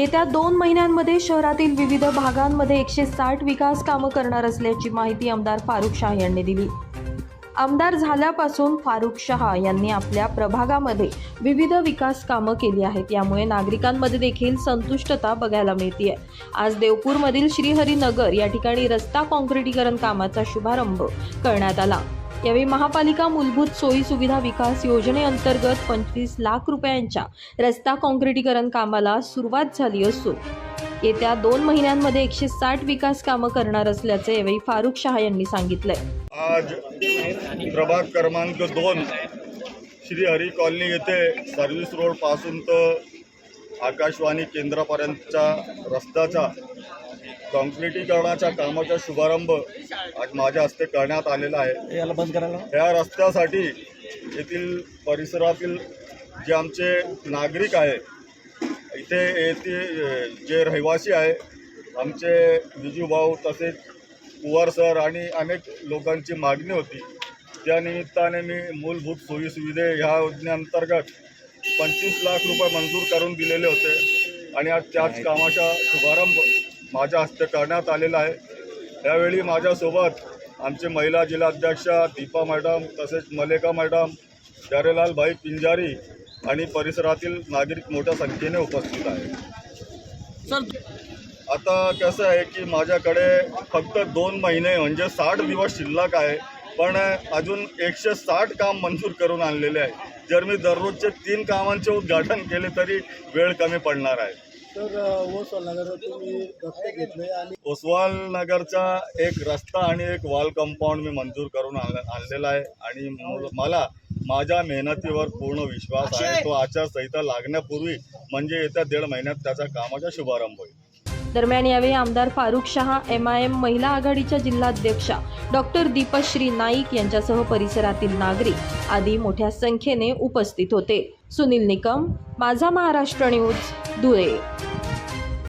येत्या दोन महिन्यांमध्ये शहरातील विविध भागांमध्ये एकशे साठ विकास कामं करणार असल्याची माहिती आमदार फारुख शाह यांनी दिली. आमदार झाल्यापासून फारुख शहा यांनी आपल्या प्रभागामध्ये विविध विकास कामं केली आहेत. यामुळे नागरिकांमध्ये देखील संतुष्टता बघायला मिळतीये. आज देवपूरमधील श्रीहरिनगर या ठिकाणी रस्ता काँक्रिटीकरण कामाचा शुभारंभ करण्यात आला. यावेळी महापालिका मूलभूत सोयी सुविधा विकास योजनेअंतर्गत पंचवीस लाख रुपयांच्या रस्ता काँक्रिटीकरण कामाला सुरुवात झाली असून येत्या दोन महिन्यांमध्ये एकशे साठ विकास कामं करणार असल्याचे यावेळी फारुख शहा यांनी सांगितलंय. आज प्रभाग क्रमांक दोन श्री हरी कॉलनी येथे सर्व्हिस रोडपासून तर आकाशवाणी केंद्रापर्यंतच्या रस्त्याचा कॉन्क्रिटीकरणाच्या कामाचा शुभारंभ आज माझ्या हस्ते करण्यात आलेला आहे. याला बंद करायला या रस्त्यासाठी येथील परिसरातील जे आमचे नागरिक आहे इथे येथील जे रहिवासी आहे आमचे विजूभाऊ तसेच कुवार सर आणि अनेक लोकांची मागणी होती. त्या निमित्ताने मी मूलभूत सोयीसुविधे ह्या योजनेअंतर्गत पंचवीस लाख रुपये मंजूर करून दिलेले होते आणि आज त्याच कामाचा शुभारंभ माझ्या हस्ते करण्यात आलेला आहे. यावेळी माझ्यासोबत आमचे महिला जिल्हाध्यक्षा दीपा मॅडम तसेच मलेका मॅडम प्यारेलाल भाई पिंजारी आणि परिसरातील नागरिक मोठ्या संख्येने उपस्थित आहेत. सर आता कसं आहे की माझ्याकडे फक्त दोन महिने म्हणजे साठ दिवस शिल्लक आहे पण अजून एकशे साठ काम मंजूर करून आणलेले आहे. जर मी दररोजचे तीन कामांचे उद्घाटन केले तरी वेळ कमी पडणार आहे. तर ओस नगर तुम्ही दत्तक घेतलंय आणि ओसवाल नगरचा एक रस्ता आणि एक वॉल कंपाऊंड मी मंजूर करून आण आणलेला आहे आणि मुल- मला माझ्या मेहनतीवर पूर्ण विश्वास आहे. तो आचारसंहिता लागण्यापूर्वी म्हणजे येत्या दीड महिन्यात त्याच्या कामाचा शुभारंभ होईल. दरम्यान यावेळी आमदार Farukh Shah M I M महिला आघाडीच्या जिल्हाध्यक्षा डॉक्टर दीपश्री नाईक यांच्यासह परिसरातील नागरिक आदी मोठ्या संख्येने उपस्थित होते. सुनील निकम माझा महाराष्ट्र न्यूज धुळे.